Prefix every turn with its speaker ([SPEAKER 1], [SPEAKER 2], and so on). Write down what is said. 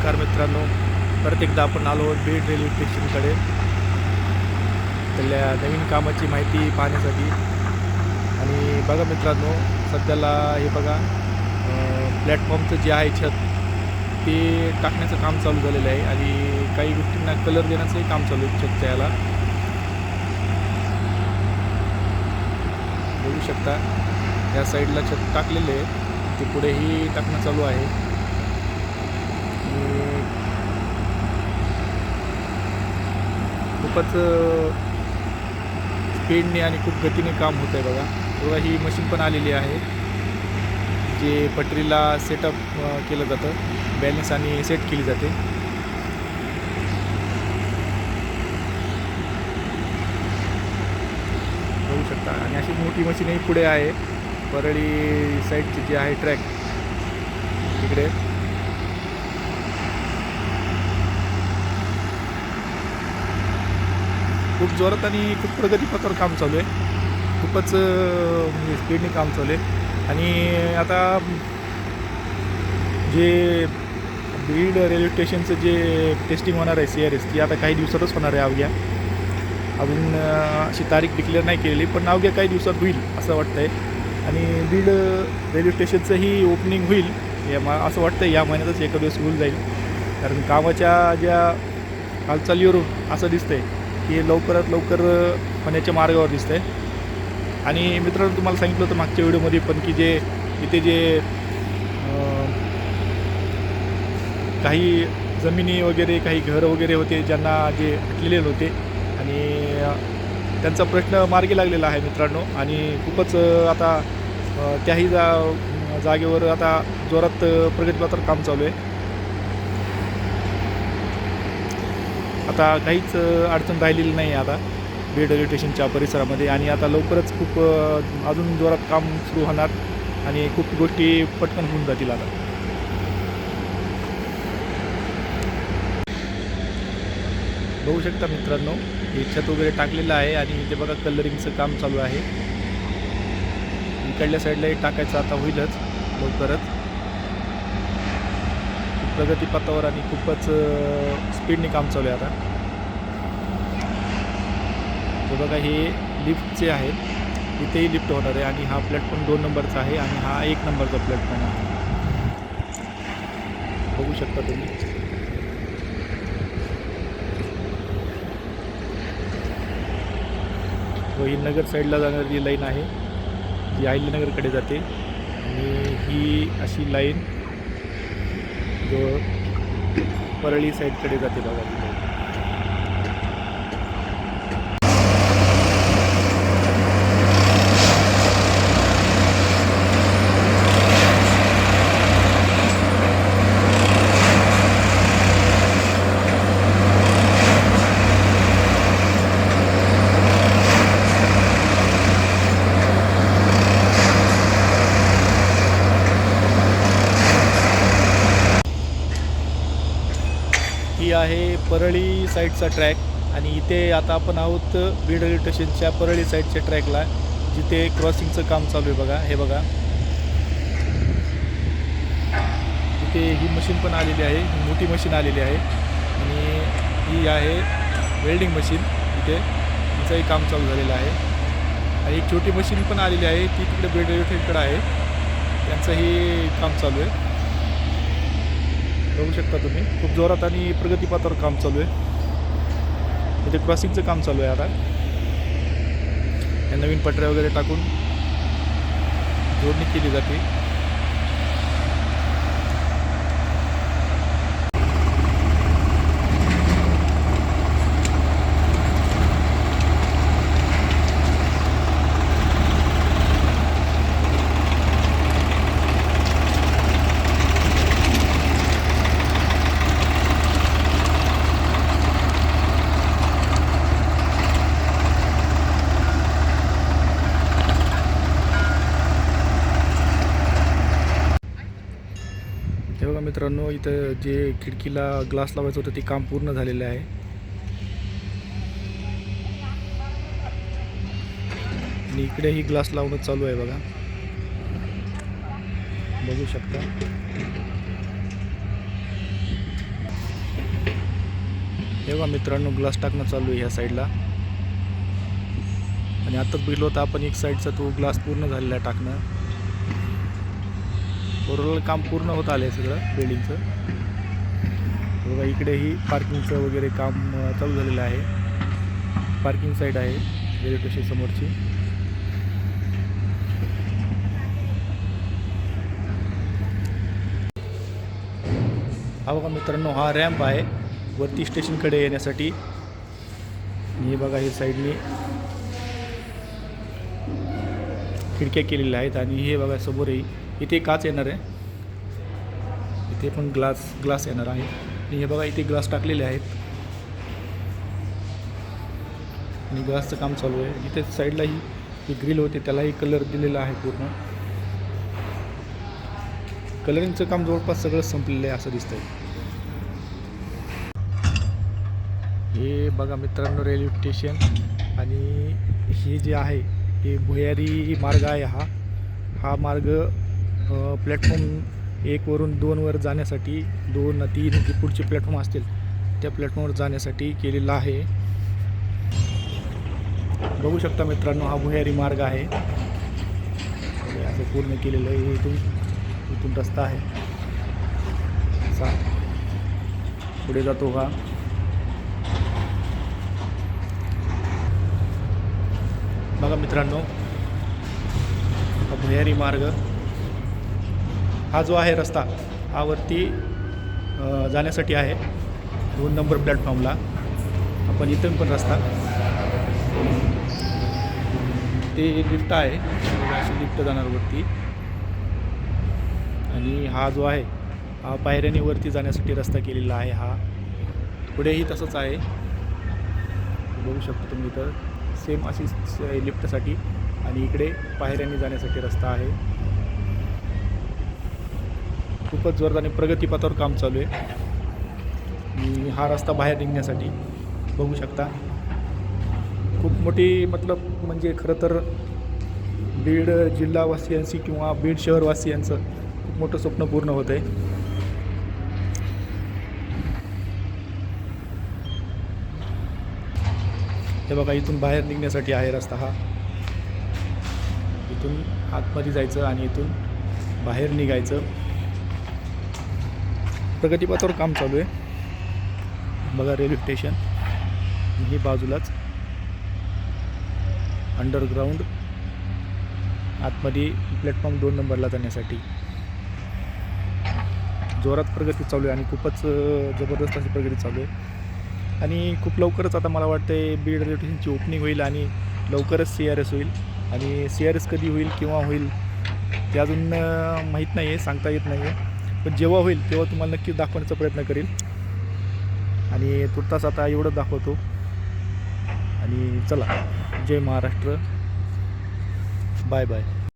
[SPEAKER 1] नमस्कार मित्रांनो. परत एकदा आपण आलो आहोत बीड रेल्वे स्टेशनकडे त्याल्या नवीन कामाची माहिती पाहण्यासाठी. आणि बघा मित्रांनो सध्याला हे बघा प्लॅटफॉर्मचं जे आहे छत ते टाकण्याचं काम चालू झालेलं आहे. आणि काही गोष्टींना कलर देण्याचंही काम चालू आहे छतच्या याला. बघू शकता या साईडला छत टाकलेले आहे. ते पुढेही टाकणं चालू आहे. खूपच स्पीडने आणि खूप गतीने काम होत आहे बघा. बघा ही मशीन पण आलेली आहे जे पटरीला सेटअप केलं जातं. बॅलन्स आणि सेट केली जाते. बघू शकता. आणि अशी मोठी मशीनही पुढे आहे. परळी साईडची जी आहे ट्रॅक तिकडे खूप जोरात आणि खूप प्रगतीपथावर काम चालू आहे. खूपच स्पीडने म्हणजे काम चालू आहे. आणि आता जे बीड रेल्वे स्टेशनचं जे टेस्टिंग होणार आहे सी आर एस ती आता काही दिवसातच होणार आहे अवघ्या. अजून अशी तारीख डिक्लेअर नाही केलेली पण अवघ्या काही दिवसात होईल असं वाटतंय. आणि बीड रेल्वे स्टेशनचंही ओपनिंग होईल या मा असं वाटतं या महिन्यातच एका दिवस होऊन जाईल. कारण कामाच्या ज्या हालचालीवरून असं दिसतं आहे की लवकरात लवकर होण्याच्या मार्गावर दिसतंय. आणि मित्रांनो तुम्हाला सांगितलं होतं मागच्या व्हिडिओमध्ये पण की जे इथे जे काही जमिनी वगैरे काही घरं वगैरे होते ज्यांना जे अटलेले होते. आणि त्यांचा प्रश्न मार्गी लागलेला आहे मित्रांनो. आणि खूपच आता त्याही जा जागेवर आता जोरात अं, काम चालू आहे. आता काहीच अडचण राहिलेली नाही आता. बीड रेल्वे स्टेशनच्या परिसरामध्ये आणि आता लवकरच खूप अजून जोरात काम सुरू होणार आणि खूप गोष्टी पटकन होऊन जातील आता. बघू शकता मित्रांनो हे छत वगैरे टाकलेलं आहे आणि इथे बघा कलरिंगचं काम चालू आहे. इकडल्या साईडलाही टाकायचं आता होईलच लवकरच. प्रगतीपथावर आणि खूपच स्पीडने काम चालू आहे आता. हे बघा हे लिफ्टचे आहेत इथेही लिफ्ट होणार आहे आणि हा प्लॅटफॉर्म दोन नंबरचा आहे आणि हा एक नंबरचा प्लॅटफॉर्म आहे. बघू शकता तुम्ही. व ही नगर साईडला जाणारी लाईन आहे. जी अहिल्यानगरकडे जाते. आणि ही अशी लाईन जो परळी साईडकडे जाते बघा ही line. ही आहे परळी साईडचा ट्रॅक आणि इथे आता आपण आहोत बीड रेल्वे स्टेशनच्या परळी साईडच्या ट्रॅकला जिथे क्रॉसिंगचं काम चालू आहे बघा हे बघा. इथे ही मशीन पण आलेली आहे ही मोठी मशीन आलेली आहे. आणि ही आहे वेल्डिंग मशीन इथे तिचंही काम चालू झालेलं आहे. आणि एक छोटी मशीन पण आलेली आहे ती तिकडे बीड रेल्वे स्टेशनकडे आहे. त्यांचंही काम चालू आहे. बघू शकता तुम्ही. खूप जोरात आणि प्रगतीपथावर काम चालू आहे. म्हणजे इथे क्रॉसिंगचं काम चालू आहे आता. या नवीन पटऱ्या वगैरे टाकून जोडणी केली जाते. हे बघा मित्रांनो इथं जे खिडकीला ग्लास लावायचं होतं ते काम पूर्ण झालेलं आहे. आणि इकडेही ग्लास लावणं चालू आहे बघा. बघू शकता. हे बघा मित्रांनो ग्लास टाकणं चालू आहे ह्या साईडला आणि आत्ताच बघितलं होतं आपण एक साईडचा तो ग्लास पूर्ण झालेला आहे टाकणं. ओव्हरऑल काम पूर्ण होत आलं आहे सगळं बिल्डिंगचं बघा इकडेही पार्किंगचं वगैरे काम चालू झालेलं आहे. पार्किंग साईड आहे रेल्वे स्टेशन समोरची. हा बघा मित्रांनो हा रॅम्प आहे. वरती स्टेशनकडे येण्यासाठी. हे बघा हे साईडने खिडक्या केलेल्या आहेत आणि हे बघा समोरही इथे काच येणार आहे. इथे पण ग्लास ग्लास येणार आहे. आणि हे बघा इथे ग्लास टाकलेले आहेत. आणि ग्लासचं काम चालू आहे. इथे साईडलाही ही ग्रिल होते त्यालाही कलर दिलेला आहे पूर्ण. कलरिंगचं काम जवळपास सगळं संपलेलं आहे असं दिसतंय. हे बघा मित्रांनो रेल्वे स्टेशन. आणि हे जे आहे हे भुयारी मार्ग आहे हा. हा मार्ग प्लॅटफॉर्म एकवरून दोनवर जाण्यासाठी दोन तीन जे पुढचे प्लॅटफॉर्म असतील त्या प्लॅटफॉर्मवर जाण्यासाठी केलेला आहे. बघू शकता मित्रांनो हा भुयारी मार्ग आहे. असं पूर्ण केलेलं आहे हे इथून इथून रस्ता आहे. असा पुढे जातो हा. बघा मित्रांनो हा भुयारी मार्ग हा जो आहे रस्ता हा वरती जाण्यासाठी आहे. दोन नंबर प्लॅटफॉर्मला. आपण इथून पण रस्ता. ते लिफ्ट आहे. अशी लिफ्ट जाणार वरती. आणि हा जो आहे हा पायऱ्याने वरती जाण्यासाठी रस्ता केलेला आहे हा. पुढेही तसंच आहे. बघू शकतो तुम्ही तर सेम अशीच लिफ्टसाठी. आणि इकडे पायऱ्याने जाण्यासाठी रस्ता आहे. खूपच जोरात प्रगतीपथावर काम चालू आहे. हा रस्ता बाहेर निघण्यासाठी बघू शकता. खूप मोठी मतलब म्हणजे खरं तर बीड जिल्हावासियांची किंवा बीड शहरवासियांचं खूप मोठं स्वप्न पूर्ण होत आहे. हे बघा इथून बाहेर निघण्यासाठी आहे रस्ता हा. इथून आतमध्ये जायचं आणि इथून बाहेर निघायचं. प्रगतीपथावर काम चालू आहे. बघा रेल्वे स्टेशन. ही बाजूलाच अंडरग्राऊंड आतमध्ये प्लॅटफॉर्म दोन नंबरला जाण्यासाठी. जोरात प्रगती चालू आहे आणि खूपच जबरदस्त अशी प्रगती चालू आहे. आणि खूप लवकरच आता मला वाटतं आहे बीड रेल्वे स्टेशनची ओपनिंग होईल आणि लवकरच सी आर एस होईल. आणि सी आर एस कधी होईल किंवा होईल ते अजून माहीत नाही आहे सांगता येत नाही आहे पण जेव्हा होईल तेव्हा तुम्हाला नक्कीच दाखवण्याचा प्रयत्न करेल आणि तुर्तास आता एवढंच दाखवतो. आणि चला जय महाराष्ट्र. Bye bye.